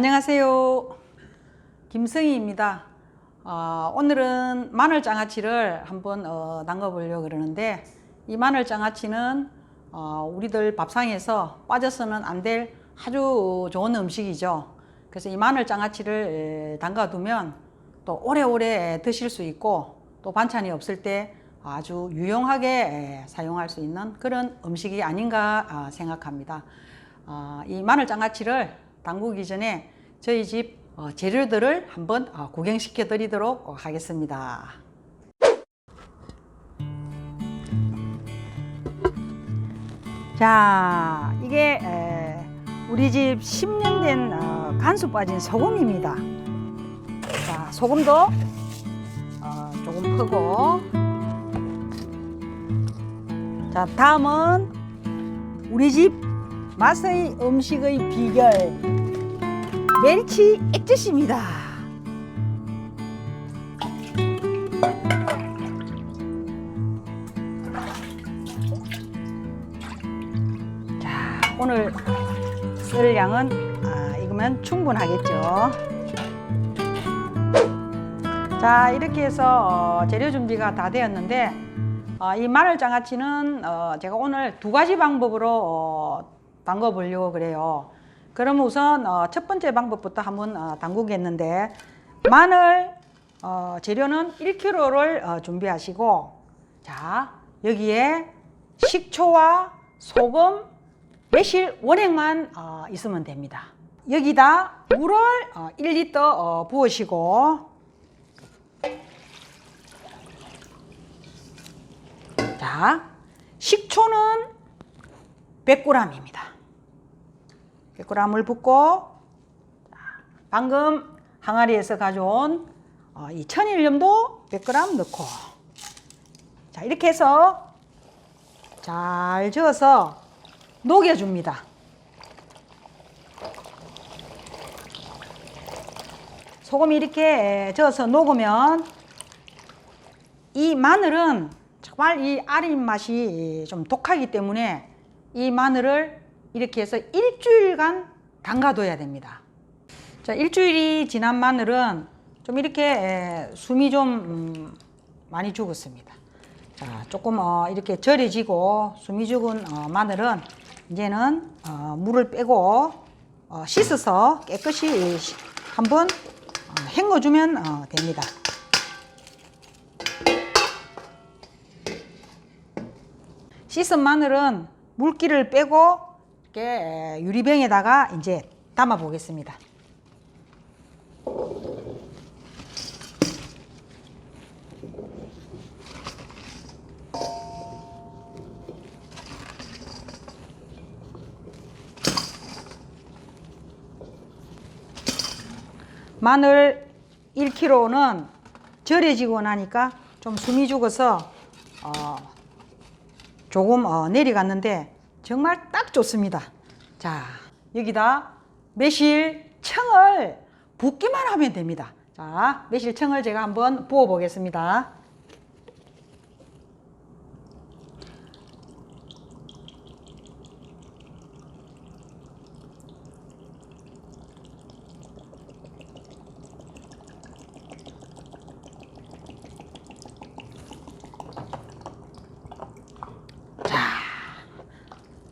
안녕하세요. 김성희입니다. 어, 오늘은 마늘 장아찌를 한번 어, 담가 보려고 그러는데 이 마늘 장아찌는 어, 우리들 밥상에서 빠져서는 안 될 아주 좋은 음식이죠. 그래서 이 마늘 장아찌를 담가 두면 또 오래오래 드실 수 있고 또 반찬이 없을 때 아주 유용하게 사용할 수 있는 그런 음식이 아닌가 아, 생각합니다. 아, 이 마늘 장아찌를 담그기 전에 저희 집 어, 재료들을 한번 어, 구경시켜 드리도록 하겠습니다. 자, 이게 에, 우리 집 10년 된 어, 간수 빠진 소금입니다. 자, 소금도 어, 조금 퍼고. 자, 다음은 우리 집 맛의 음식의 비결 멸치 액젓입니다. 자, 오늘 쓸 양은 아, 이거면 충분하겠죠. 자, 이렇게 해서 어, 재료 준비가 다 되었는데 어, 이 마늘 장아찌는 어, 제가 오늘 두 가지 방법으로 어, 담궈 보려고 그래요. 그럼 우선 어, 첫 번째 방법부터 한번 어, 담그겠는데 마늘 어, 재료는 1kg를 어, 준비하시고 자 여기에 식초와 소금, 매실, 원액만 어, 있으면 됩니다. 여기다 물을 어, 1리터 어, 부으시고 자 식초는 100g입니다. 100g을 붓고 자, 방금 항아리에서 가져온 어, 이 천일염도 100g 넣고 자 이렇게 해서 잘 저어서 녹여줍니다. 소금이 이렇게 저어서 녹으면 이 마늘은 정말 이 아린 맛이 좀 독하기 때문에 이 마늘을 이렇게 해서 일주일간 담가둬야 됩니다. 자, 일주일이 지난 마늘은 좀 이렇게 숨이 좀 음, 많이 죽었습니다. 자, 조금 어, 이렇게 절여지고 숨이 죽은 어, 마늘은 이제는 어, 물을 빼고 어, 씻어서 깨끗이 한번 어, 헹궈주면 어, 됩니다. 씻은 마늘은 물기를 빼고 이렇게 유리병에다가 이제 담아 보겠습니다. 마늘 1kg는 절여지고 나니까 좀 숨이 죽어서 어, 조금 어, 내려갔는데 정말 딱 좋습니다. 자, 여기다 매실 청을 붓기만 하면 됩니다. 자, 매실 청을 제가 한번 부어 보겠습니다.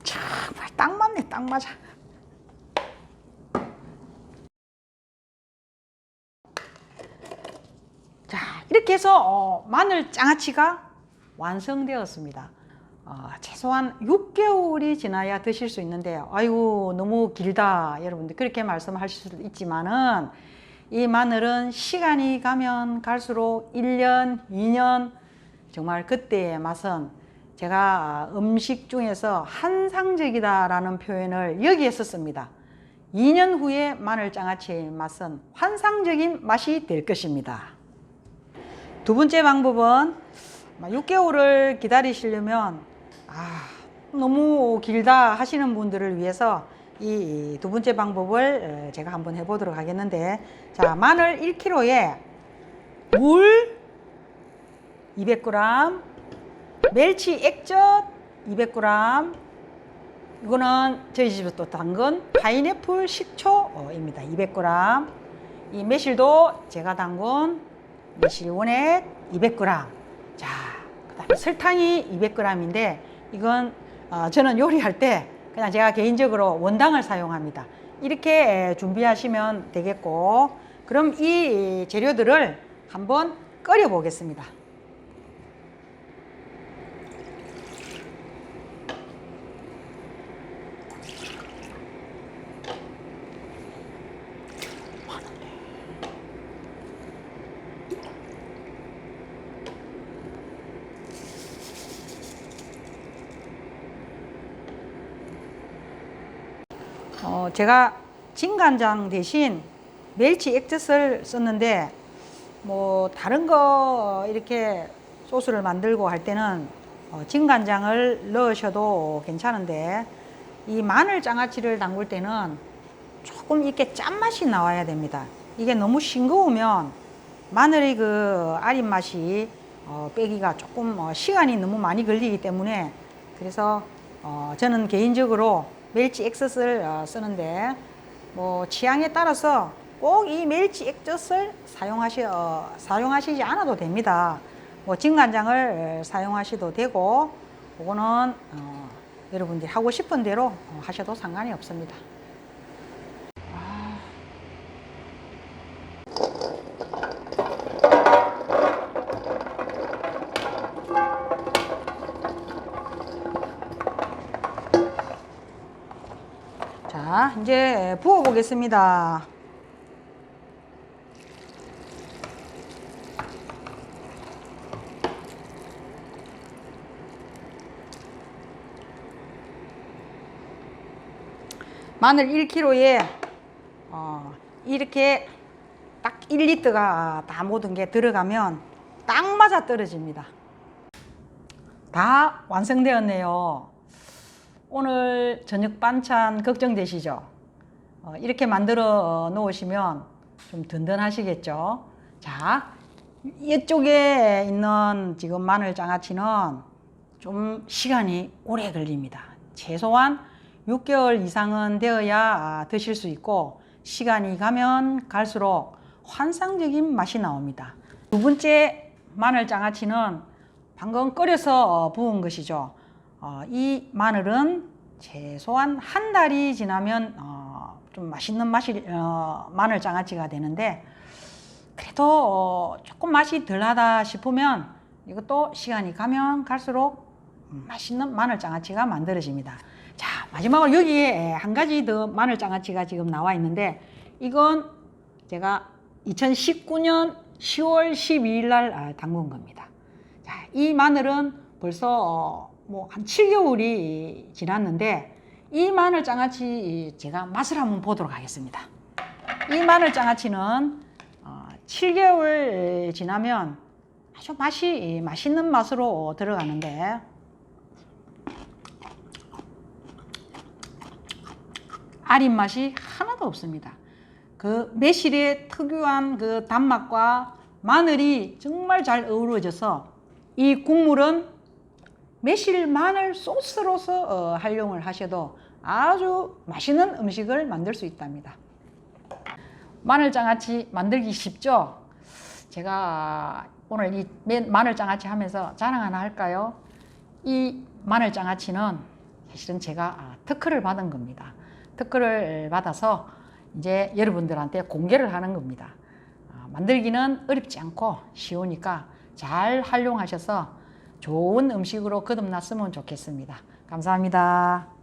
정말 딱 맞네, 딱 맞아. 자, 이렇게 해서 어, 마늘 장아찌가 완성되었습니다. 어, 최소한 6개월이 지나야 드실 수 있는데요. 아이고, 너무 길다. 여러분들 그렇게 말씀하실 수도 있지만은 이 마늘은 시간이 가면 갈수록 1년, 2년 정말 그때의 맛은 제가 음식 중에서 환상적이다라는 표현을 여기에 썼습니다. 2년 후에 마늘 장아찌의 맛은 환상적인 맛이 될 것입니다. 두 번째 방법은 6개월을 기다리시려면 아, 너무 길다 하시는 분들을 위해서 이 두 번째 방법을 제가 한번 해보도록 하겠는데 자 마늘 1kg에 물 200g 멸치 액젓 200g 이거는 저희 집에 또 담근 파인애플 식초입니다. 200g. 이 매실도 제가 담근 매실 원액 200g. 자, 그다음에 설탕이 200g인데 이건 어, 저는 요리할 때 그냥 제가 개인적으로 원당을 사용합니다. 이렇게 준비하시면 되겠고, 그럼 이 재료들을 한번 끓여 보겠습니다. 어, 제가 진간장 대신 멸치 액젓을 썼는데 뭐 다른 거 이렇게 소스를 만들고 할 때는 어, 진간장을 넣으셔도 괜찮은데 이 마늘 장아찌를 담글 때는 조금 이렇게 짠맛이 나와야 됩니다. 이게 너무 싱거우면 마늘의 그 아린 맛이 어, 빼기가 조금 어, 시간이 너무 많이 걸리기 때문에 그래서 어, 저는 개인적으로 멸치 액젓을 어, 쓰는데 뭐 취향에 따라서 꼭 이 멸치 액젓을 사용하시 어, 사용하시지 않아도 됩니다. 뭐 진간장을 사용하셔도 되고 그거는 어, 여러분들이 하고 싶은 대로 어, 하셔도 상관이 없습니다. 자, 이제 부어 보겠습니다. 마늘 1kg에 어, 이렇게 딱 1리터가 다 모든 게 들어가면 딱 맞아 떨어집니다. 다 완성되었네요. 오늘 저녁 반찬 걱정되시죠? 어, 이렇게 만들어 놓으시면 좀 든든하시겠죠? 자, 이쪽에 있는 지금 마늘 장아찌는 좀 시간이 오래 걸립니다. 최소한 6개월 이상은 되어야 아, 드실 수 있고 시간이 가면 갈수록 환상적인 맛이 나옵니다. 두 번째 마늘 장아찌는 방금 끓여서 어, 부은 것이죠. 어, 이 마늘은 최소한 한 달이 지나면 어, 좀 맛있는 맛이 어, 마늘 장아찌가 되는데 그래도 어, 조금 맛이 덜하다 싶으면 이것도 시간이 가면 갈수록 맛있는 마늘 장아찌가 만들어집니다. 자 마지막으로 여기에 한 가지 더 마늘 장아찌가 지금 나와 있는데 이건 제가 2019년 10월 12일 날 아, 담근 겁니다. 자, 이 마늘은 벌써 뭐 한 7개월이 지났는데 이 마늘 장아찌 제가 맛을 한번 보도록 하겠습니다. 이 마늘 장아찌는 어, 7개월 지나면 아주 맛이 맛있는 맛으로 들어가는데 아린 맛이 하나도 없습니다. 그 매실의 특유한 그 단맛과 마늘이 정말 잘 어우러져서 이 국물은 매실 마늘 소스로서 어, 활용을 하셔도 아주 맛있는 음식을 만들 수 있답니다. 마늘 장아찌 만들기 쉽죠? 제가 오늘 이 마늘 장아찌 하면서 자랑 하나 할까요? 이 마늘 장아찌는 사실은 제가 아, 특허를 받은 겁니다. 특허를 받아서 이제 여러분들한테 공개를 하는 겁니다. 아, 만들기는 어렵지 않고 쉬우니까 잘 활용하셔서 좋은 음식으로 거듭났으면 좋겠습니다. 감사합니다.